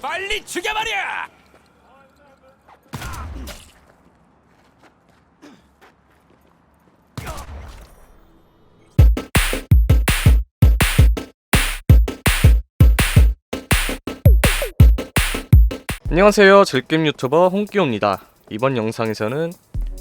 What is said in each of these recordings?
빨리 죽여버려! 안녕하세요. 즐겜 유튜버 홍기호입니다. 이번 영상에서는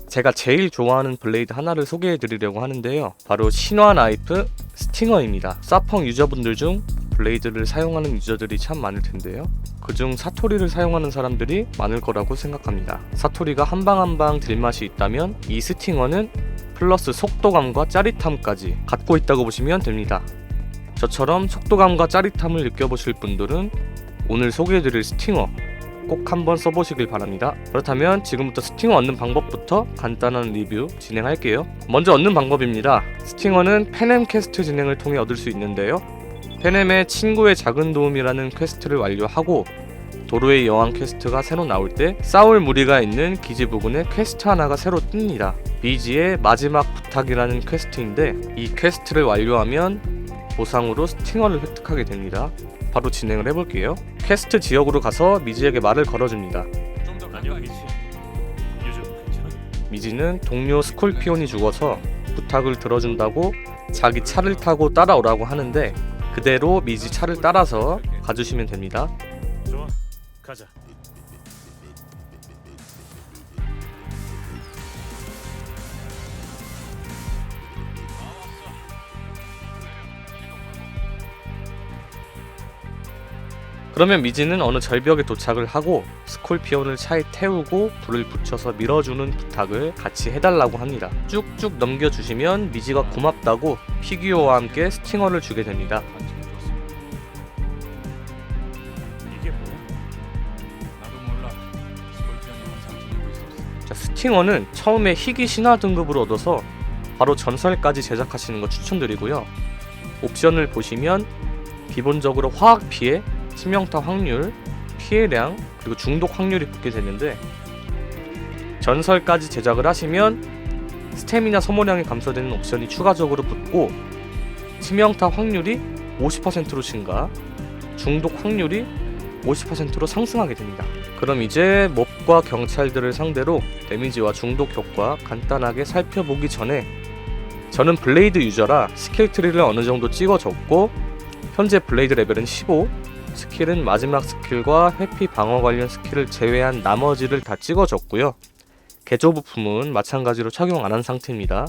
제가 제일 좋아하는 블레이드 하나를 소개해 드리려고 하는데요. 바로 신화 나이프 스팅어입니다. 사펑 유저분들 중 블레이드를 사용하는 유저들이 참 많을 텐데요 그중 사토리를 사용하는 사람들이 많을 거라고 생각합니다 사토리가 한 방 한 방 딜맛이 있다면 이 스팅어는 플러스 속도감과 짜릿함까지 갖고 있다고 보시면 됩니다 저처럼 속도감과 짜릿함을 느껴보실 분들은 오늘 소개해드릴 스팅어 꼭 한번 써보시길 바랍니다. 그렇다면 지금부터 스팅어 얻는 방법부터 간단한 리뷰 진행할게요. 먼저 얻는 방법입니다. 스팅어는 페넴 퀘스트 진행을 통해 얻을 수 있는데요. 페넴의 친구의 작은 도움이라는 퀘스트를 완료하고 도로의 여왕 퀘스트가 새로 나올 때 싸울 무리가 있는 기지 부근에 퀘스트 하나가 새로 뜹니다. 비지의 마지막 부탁이라는 퀘스트인데 이 퀘스트를 완료하면 보상으로 스팅어를 획득하게 됩니다. 바로 진행을 해볼게요. 퀘스트 지역으로 가서 미지에게 말을 걸어줍니다. 좀더 안녕 미지. 요즘 괜찮아? 미지는 동료 스콜피온이 죽어서 부탁을 들어준다고 자기 차를 타고 따라오라고 하는데 그대로 미지 차를 따라서 가주시면 됩니다. 좋아. 가자. 그러면 미지는 어느 절벽에 도착을 하고 스콜피온을 차에 태우고 불을 붙여서 밀어주는 부탁을 같이 해달라고 합니다. 쭉쭉 넘겨주시면 미지가 고맙다고 피규어와 함께 스팅어를 주게 됩니다. 팅어는 처음에 희귀 신화 등급으로 얻어서 바로 전설까지 제작하시는 거 추천드리고요. 옵션을 보시면 기본적으로 화학 피해, 치명타 확률, 피해량, 그리고 중독 확률이 붙게 되는데 전설까지 제작을 하시면 스태미나 소모량이 감소되는 옵션이 추가적으로 붙고 치명타 확률이 50%로 증가, 중독 확률이 50%로 상승하게 됩니다. 그럼 이제 몹과 경찰들을 상대로 데미지와 중독 효과 간단하게 살펴보기 전에 저는 블레이드 유저라 스킬 트리를 어느 정도 찍어줬고 현재 블레이드 레벨은 15 스킬은 마지막 스킬과 회피 방어 관련 스킬을 제외한 나머지를 다 찍어줬고요. 개조 부품은 마찬가지로 착용 안 한 상태입니다.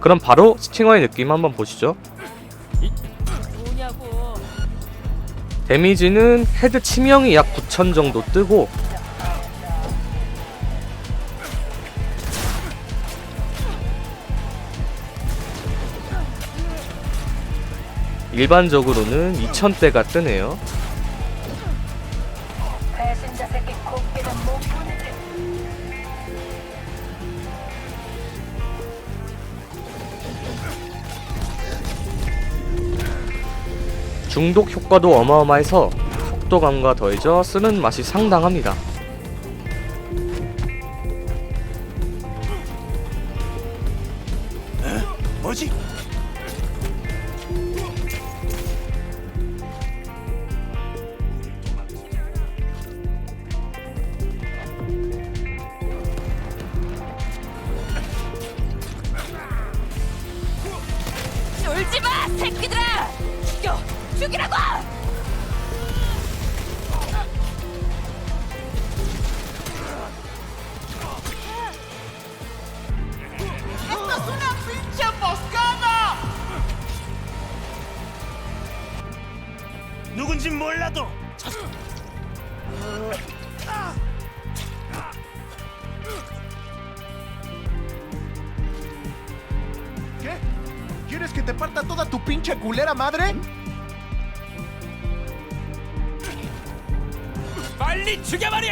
그럼 바로 스팅어의 느낌 한번 보시죠 데미지는 헤드 치명이 약9,000 정도 뜨고 일반적으로는 2,000대가 뜨네요. 중독 효과도 어마어마해서 속도감과 더해져 쓰는 맛이 상당합니다. 죽여 죽이라고 누군진 몰라도 ¿Qué? ¿Quieres que te parta toda tu pinche culera madre? 빨리 죽여버려!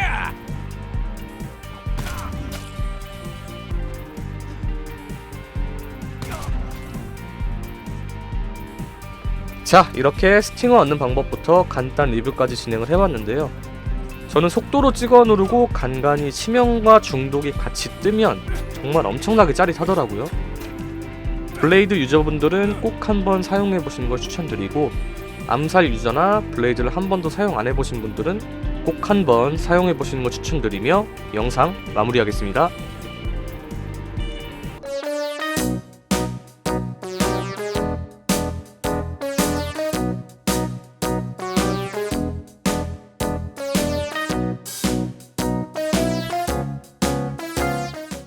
자, 이렇게 스팅어 얻는 방법부터 간단 리뷰까지 진행을 해봤는데요. 저는 속도로 찍어 누르고 간간히 치명과 중독이 같이 뜨면 정말 엄청나게 짜릿하더라고요. 블레이드 유저분들은 꼭 한번 사용해 보시는 걸 추천드리고 암살 유저나 블레이드를 한 번도 사용 안 해보신 분들은 꼭 한번 사용해 보시는 거 추천드리며 영상 마무리하겠습니다.